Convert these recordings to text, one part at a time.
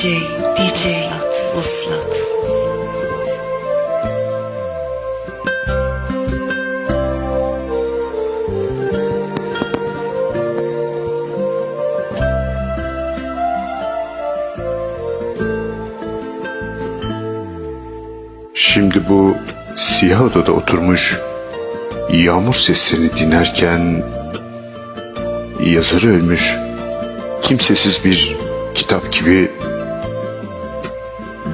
DJ, DJ, Vuslat. Şimdi bu siyah odada oturmuş yağmur seslerini dinlerken yazarı ölmüş kimsesiz bir kitap gibi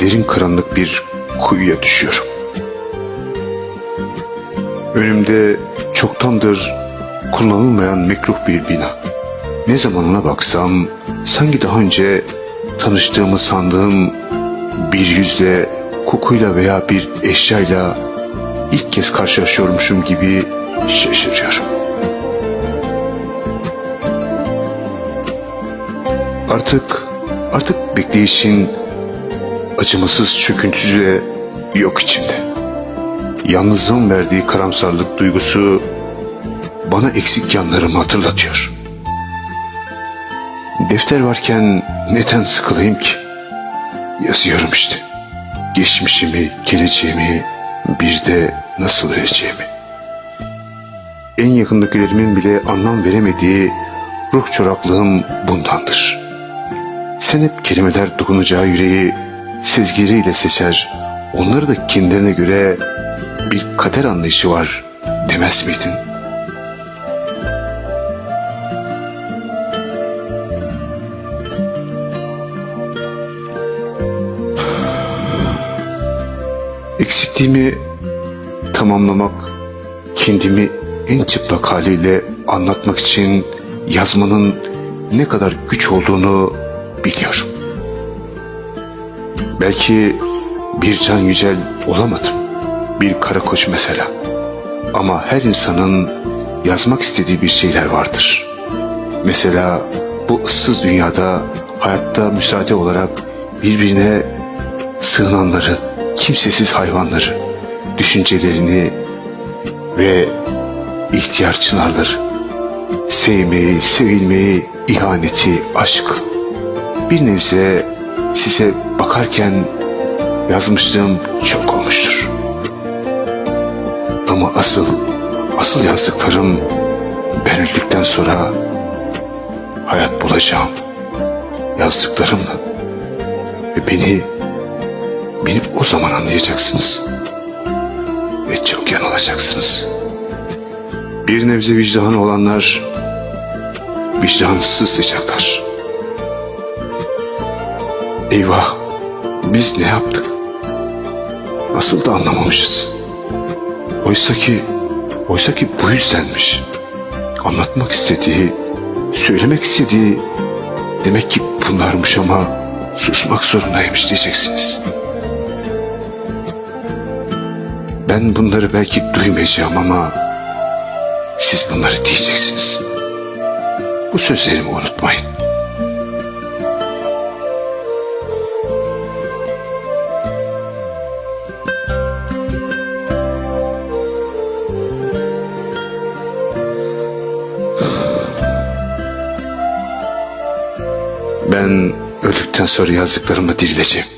derin karanlık bir kuyuya düşüyorum. Önümde çoktandır kullanılmayan mekruh bir bina. Ne zaman ona baksam sanki daha önce tanıştığımı sandığım bir yüzle, kokuyla veya bir eşyayla ilk kez karşılaşıyormuşum gibi şaşırıyorum. Artık, artık bekleyişin acımasız çöküntüsü de yok içimde. Yalnızlığın verdiği karamsarlık duygusu bana eksik yanlarımı hatırlatıyor. Defter varken neden sıkılayım ki? Yazıyorum işte. Geçmişimi, geleceğimi, bir de nasıl öleceğimi. En yakındakilerimin bile anlam veremediği ruh çoraklığım bundandır. Sen hep kelimeler dokunacağı yüreği sezgileriyle seçer, onları da kendilerine göre bir kader anlayışı var demez miydin? Eksikliğimi tamamlamak, kendimi en çıplak haliyle anlatmak için yazmanın ne kadar güç olduğunu biliyorum. Belki bir Can Yücel olamadım. Bir kara koç mesela. Ama her insanın yazmak istediği bir şeyler vardır. Mesela bu ıssız dünyada hayatta müsaade olarak birbirine sığınanları, kimsesiz hayvanları, düşüncelerini ve ihtiyar çınarları, sevmeyi, sevilmeyi, ihaneti, aşkı. Bir nebze size bakarken yazmışlığım çok olmuştur. Ama asıl, asıl yazdıklarım ben öldükten sonra hayat bulacağım yazdıklarımla ve beni beni o zaman anlayacaksınız. Ve çok yanılacaksınız. Bir nebze vicdanı olanlar vicdansız sıcaklar. Eyvah biz ne yaptık? Nasıl da anlamamışız. Oysa ki, oysa ki bu yüzdenmiş. Anlatmak istediği, söylemek istediği demek ki bunlarmış ama susmak zorundaymış diyeceksiniz. Ben bunları belki duymayacağım ama siz bunları diyeceksiniz. Bu sözlerimi unutmayın. Ben öldükten sonra yazdıklarımla dirileceğim.